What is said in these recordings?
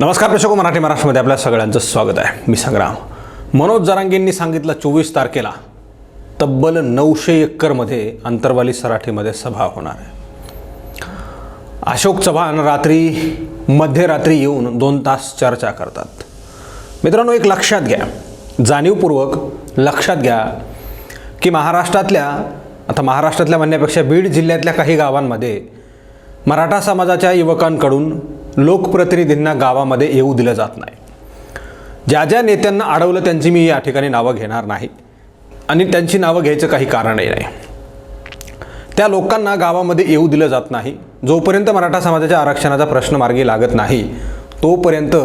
नमस्कार प्रेक्षको हो, मराठी महाराष्ट्रामध्ये आपल्या सगळ्यांचं स्वागत आहे. मी संग्राम. मनोज जरांगेंनी सांगितलं चोवीस तारखेला तब्बल नऊशे एकरमध्ये अंतरवाली सराठीमध्ये सभा होणार आहे. अशोक चव्हाण रात्री मध्यरात्री येऊन दोन तास चर्चा करतात. मित्रांनो एक लक्षात घ्या. जाणीवपूर्वक लक्षात घ्या की महाराष्ट्रातल्या आता महाराष्ट्रातल्या म्हणण्यापेक्षा बीड जिल्ह्यातल्या काही गावांमध्ये मराठा समाजाच्या युवकांकडून लोकप्रतिनिधींना गावामध्ये येऊ दिलं जात नाही. ज्या ज्या नेत्यांना अडवलं त्यांची मी या ठिकाणी नावं घेणार नाही. आणि त्यांची नावं घ्यायचं काही कारणही नाही. त्या लोकांना गावामध्ये येऊ दिलं जात नाही. जोपर्यंत मराठा समाजाच्या आरक्षणाचा प्रश्न मार्गी लागत नाही तोपर्यंत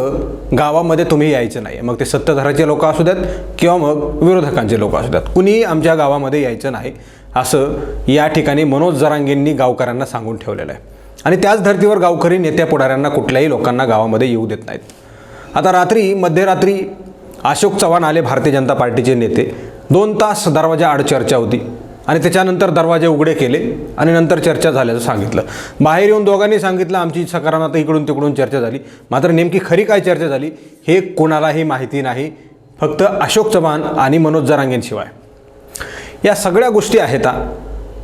गावामध्ये तुम्ही यायचं नाही. मग ते सत्ताधाराचे लोक असू द्यात किंवा मग विरोधकांचे लोक असू द्यात. कुणीही आमच्या गावामध्ये यायचं नाही असं या ठिकाणी मनोज जरांगेंनी गावकऱ्यांना सांगून ठेवलेलं आहे. आणि त्याच धर्तीवर गावकरी नेत्या पुढाऱ्यांना कुठल्याही लोकांना गावामध्ये येऊ देत नाहीत. आता रात्री मध्यरात्री अशोक चव्हाण आले भारतीय जनता पार्टीचे नेते. दोन तास दरवाजा आड चर्चा होती आणि त्याच्यानंतर दरवाजे उघडे केले आणि नंतर चर्चा झाल्याचं सांगितलं. बाहेर येऊन दोघांनी सांगितलं आमची सकारात्मक इकडून तिकडून चर्चा झाली. मात्र नेमकी खरी काय चर्चा झाली हे कोणालाही माहिती नाही. फक्त अशोक चव्हाण आणि मनोज जरांगेंशिवाय या सगळ्या गोष्टी आहेत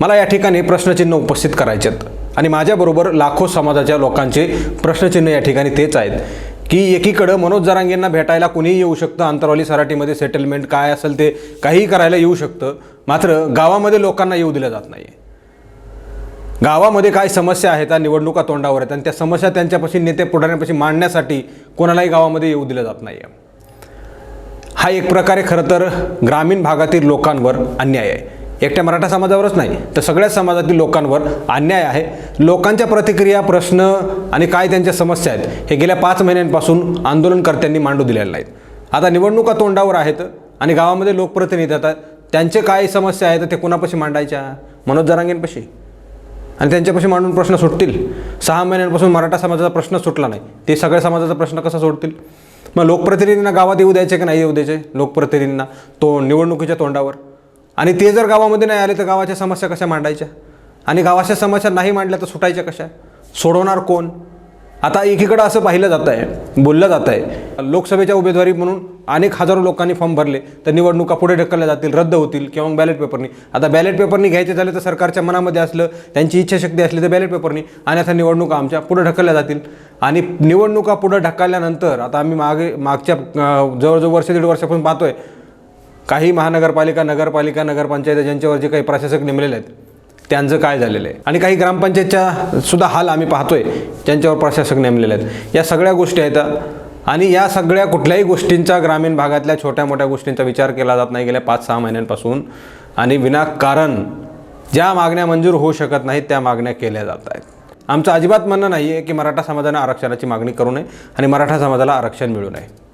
मला या ठिकाणी प्रश्नचिन्ह उपस्थित करायचे आहेत आणि माझ्याबरोबर लाखो समाजाच्या लोकांचे प्रश्नचिन्ह या ठिकाणी तेच आहेत. की एकीकडं मनोज जरांगेंना भेटायला कुणीही येऊ शकतं अंतरवाली सराटीमध्ये सेटलमेंट काय असेल ते काहीही करायला येऊ शकतं मात्र गावामध्ये लोकांना येऊ दिलं जात नाही गावामध्ये काय समस्या आहेत त्या निवडणुका तोंडावर आहेत आणि त्या समस्या त्यांच्यापाशी नेते पुढाऱ्यांपाशी मांडण्यासाठी कोणालाही गावामध्ये येऊ दिलं जात नाही आहे हा एक प्रकारे खरं तर ग्रामीण भागातील लोकांवर अन्याय आहे. एकट्या मराठा समाजावरच नाही तर सगळ्याच समाजातील लोकांवर अन्याय आहे. लोकांच्या प्रतिक्रिया प्रश्न आणि काय त्यांच्या समस्या आहेत हे गेल्या पाच महिन्यांपासून आंदोलनकर्त्यांनी मांडू दिलेल्या नाहीत. आता निवडणुका तोंडावर आहेत आणि गावामध्ये लोकप्रतिनिधी येतात त्यांचे काय समस्या आहेत ते कोणापाशी मांडायच्या? मनोज जरांगेंपाशी. आणि त्यांच्यापाशी मांडून प्रश्न सुटतील. सहा महिन्यांपासून मराठा समाजाचा प्रश्न सुटला नाही. ते सगळ्या समाजाचा प्रश्न कसा सोडतील? मग लोकप्रतिनिधींना गावात येऊ द्यायचे की नाही येऊ द्यायचे? लोकप्रतिनिधींना तो निवडणुकीच्या तोंडावर. आणि ते जर गावामध्ये नाही आले तर गावाच्या समस्या कशा मांडायच्या? आणि गावाच्या समस्या नाही मांडल्या तर सुटायच्या कशा? सोडवणार कोण? आता एकीकडं असं पाहिलं जात आहे बोललं जात आहे लोकसभेच्या उमेदवारी म्हणून अनेक हजारो लोकांनी फॉर्म भरले तर निवडणुका पुढे ढकलल्या जातील रद्द होतील किंवा मग बॅलेट पेपरनी आता बॅलेट पेपरनी घ्यायचे झाले तर सरकारच्या मनामध्ये असलं त्यांची इच्छाशक्ती असली तर बॅलेट पेपरनी आणि आता निवडणुका आमच्या पुढे ढकलल्या जातील. आणि निवडणुका पुढे ढकलल्यानंतर आता आम्ही मागे मागच्या जवळजवळ वर्ष दीड वर्षापासून पाहतोय काही महानगरपालिका नगरपालिका नगरपंचायत ज्यांच्यावर जे काही प्रशासक नेमलेले आहेत त्यांचं काय झालेलं आहे? आणि काही ग्रामपंचायतच्या सुद्धा हाल आम्ही पाहतोय ज्यांच्यावर प्रशासक नेमलेले आहेत. या सगळ्या गोष्टी आहेत. आणि या सगळ्या कुठल्याही गोष्टींचा ग्रामीण भागातल्या छोट्या मोठ्या गोष्टींचा विचार केला जात नाही गेल्या पाच सहा महिन्यांपासून. आणि विनाकारण ज्या मागण्या मंजूर होऊ शकत नाहीत त्या मागण्या केल्या जात आहेत. आमचं अजिबात म्हणणं नाही आहे की मराठा समाजानं आरक्षणाची मागणी करू नये आणि मराठा समाजाला आरक्षण मिळू नये.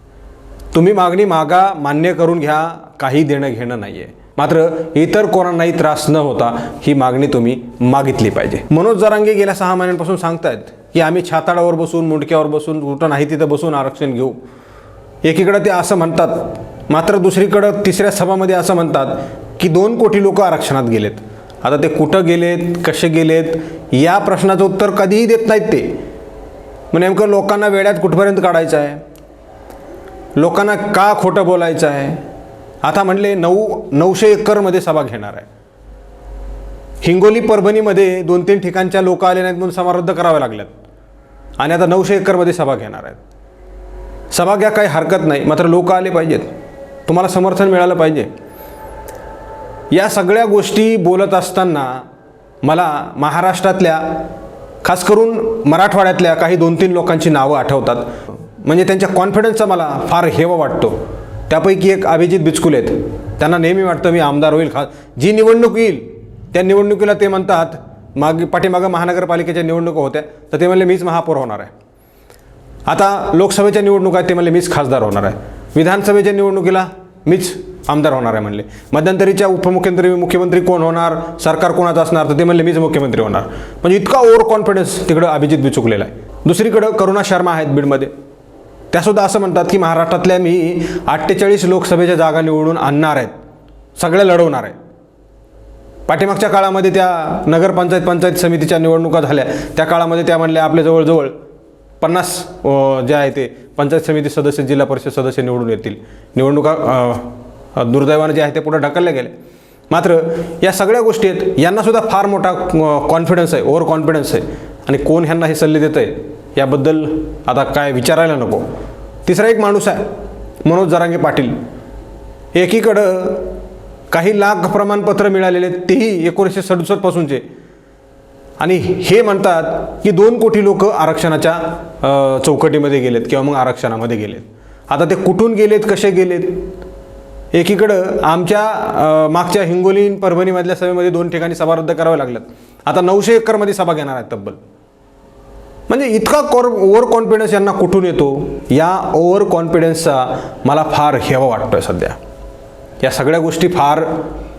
तुम्ही मागणी मागा मान्य करून घ्या काही देणं घेणं नाही आहे मात्र इतर कोणालाही त्रास न होता ही मागणी तुम्ही मागितली पाहिजे. मनोज जरांगे गेल्या सहा महिन्यांपासून सांगतायत की आम्ही छाताडावर बसून मुंडक्यावर बसून कुठं नाही तिथं बसून आरक्षण घेऊ. एकीकडं ते असं म्हणतात मात्र दुसरीकडं तिसऱ्या सभामध्ये असं म्हणतात की दोन कोटी लोक आरक्षणात गेलेत. आता ते कुठं गेलेत कसे गेलेत या प्रश्नाचं उत्तर कधीही देत नाहीत ते. मग नेमकं लोकांना वेड्यात कुठपर्यंत काढायचं आहे? लोकांना का खोटं बोलायचं आहे? आता म्हणले नऊ नऊशे एकरमध्ये सभा घेणार आहे. हिंगोली परभणीमध्ये दोन तीन ठिकाणच्या लोक आले नाहीत म्हणून सभा रद्द कराव्या लागल्यात. आणि आता नऊशे एकरमध्ये सभा घेणार आहेत. सभा घ्या काही हरकत नाही. मात्र लोक आले पाहिजेत. तुम्हाला समर्थन मिळालं पाहिजे. या सगळ्या गोष्टी बोलत असताना मला महाराष्ट्रातल्या खास करून मराठवाड्यातल्या काही दोन तीन लोकांची नावं आठवतात. म्हणजे त्यांच्या कॉन्फिडन्सचा मला फार हेवा वाटतो. त्यापैकी एक अभिजित बिचकुल आहेत. त्यांना नेहमी वाटतं मी आमदार होईल. खा जी निवडणूक येईल त्या निवडणुकीला ते म्हणतात माग पाठीमागं महानगरपालिकेच्या निवडणुका होत्या तर ते म्हणले मीच महापौर होणार आहे. आता लोकसभेच्या निवडणुका आहेत ते म्हणले मीच खासदार होणार आहे. विधानसभेच्या निवडणुकीला मीच आमदार होणार आहे म्हणले. मध्यंतरीच्या उपमुख्यमंत्री मुख्यमंत्री कोण होणार सरकार कोणाचं असणार तर ते म्हणले मीच मुख्यमंत्री होणार. म्हणजे इतका ओव्हर कॉन्फिडन्स तिकडं अभिजित बिचुकलेला आहे. दुसरीकडं करुणा शर्मा आहेत बीडमध्ये. त्यासुद्धा असं म्हणतात की महाराष्ट्रातल्या मी अठ्ठेचाळीस लोकसभेच्या जागा निवडून आणणार आहेत. सगळ्या लढवणार आहेत. पाठीमागच्या काळामध्ये त्या नगरपंचायत पंचायत समितीच्या निवडणुका झाल्या. त्या काळामध्ये त्या म्हणल्या आपल्या जवळजवळ पन्नास जे आहे ते पंचायत समिती सदस्य जिल्हा परिषद सदस्य निवडून येतील. निवडणुका दुर्दैवानं जे आहे ते पुढे ढकलले गेले मात्र या सगळ्या गोष्टी आहेत. यांनासुद्धा फार मोठा कॉन्फिडन्स आहे. ओव्हर कॉन्फिडन्स आहे. आणि कोण ह्यांना हे सल्ले देतं आहे याबद्दल आता काय विचारायला नको. तिसरा एक माणूस आहे मनोज जरांगे पाटील. एकीकडं काही लाख प्रमाणपत्र मिळालेले आहेत, तेही एकोणीसशे सदुसष्टपासूनचे आणि हे म्हणतात की दोन कोटी लोक आरक्षणाच्या चौकटीमध्ये गेलेत किंवा मग आरक्षणामध्ये गेलेत. आता ते कुठून गेलेत कसे गेलेत? एकीकडं आमच्या मागच्या हिंगोली परभणीमधल्या सभेमध्ये दोन ठिकाणी सभा रद्द कराव्या लागल्यात. आता नऊशे एकरमध्ये सभा घेणार आहेत तब्बल. म्हणजे इतका कॉर ओव्हर कॉन्फिडन्स यांना कुठून येतो? या ओव्हर कॉन्फिडन्सचा मला फार हेवा वाटतोय सध्या. या सगळ्या गोष्टी फार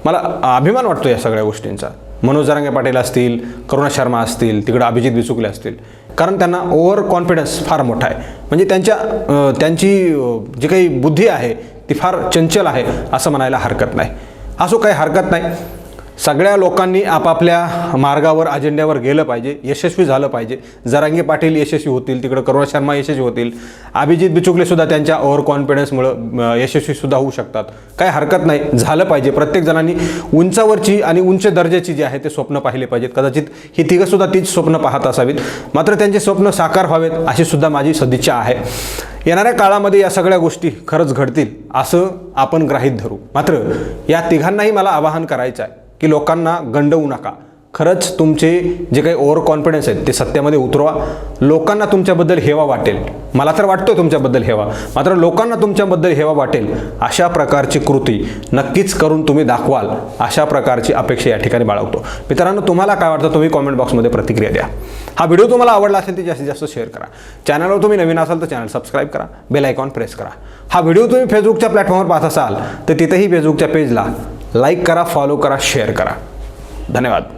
मला अभिमान वाटतो या सगळ्या गोष्टींचा. मनोज जरांगे पाटील असतील करुणा शर्मा असतील तिकडं अभिजित बिचुकले असतील. कारण त्यांना ओव्हर कॉन्फिडन्स फार मोठा आहे. म्हणजे त्यांच्या त्यांची जी काही बुद्धी आहे ती फार चंचल आहे असं म्हणायला हरकत नाही. असो काही हरकत नाही. सगळ्या लोकांनी आपापल्या मार्गावर अजेंड्यावर गेलं पाहिजे यशस्वी झालं पाहिजे. जरांगे पाटील यशस्वी होतील तिकडं करुणा शर्मा यशस्वी होतील. अभिजित बिचुकलेसुद्धा त्यांच्या ओव्हर कॉन्फिडन्समुळं यशस्वीसुद्धा होऊ शकतात. काय हरकत नाही झालं पाहिजे. प्रत्येक जणांनी उंचावरची आणि उंच दर्जाची जी आहे ते स्वप्न पाहिले पाहिजेत. कदाचित ही तिघंसुद्धा तीच स्वप्न पाहत असावीत. मात्र त्यांचे स्वप्न साकार व्हावेत अशी सुद्धा माझी सदिच्छा आहे. येणाऱ्या काळामध्ये या सगळ्या गोष्टी खरंच घडतील असं आपण ग्राहीत धरू. मात्र या तिघांनाही मला आवाहन करायचं आहे. की लोकांना गंडवू नका. खरंच तुमचे जे काही ओव्हर कॉन्फिडन्स आहेत ते सत्यामध्ये उतरवा. लोकांना तुमच्याबद्दल हेवा वाटेल. मला तर वाटतो तुमच्याबद्दल हेवा. मात्र लोकांना तुमच्याबद्दल हेवा वाटेल अशा प्रकारची कृती नक्कीच करून तुम्ही दाखवाल अशा प्रकारची अपेक्षा या ठिकाणी बाळगतो. मित्रांनो तुम्हाला काय वाटतं तुम्ही कॉमेंट बॉक्समध्ये प्रतिक्रिया द्या. हा व्हिडिओ तुम्हाला आवडला असेल तर जास्तीत जास्त शेअर करा. चॅनलवर तुम्ही नवीन असाल तर चॅनल सबस्क्राईब करा. बेल आयकॉन प्रेस करा. हा व्हिडिओ तुम्ही फेसबुकच्या प्लॅटफॉर्मवर पाहत असाल तर तिथेही फेसबुकच्या पेजला लाईक करा फॉलो करा शेअर करा. धन्यवाद.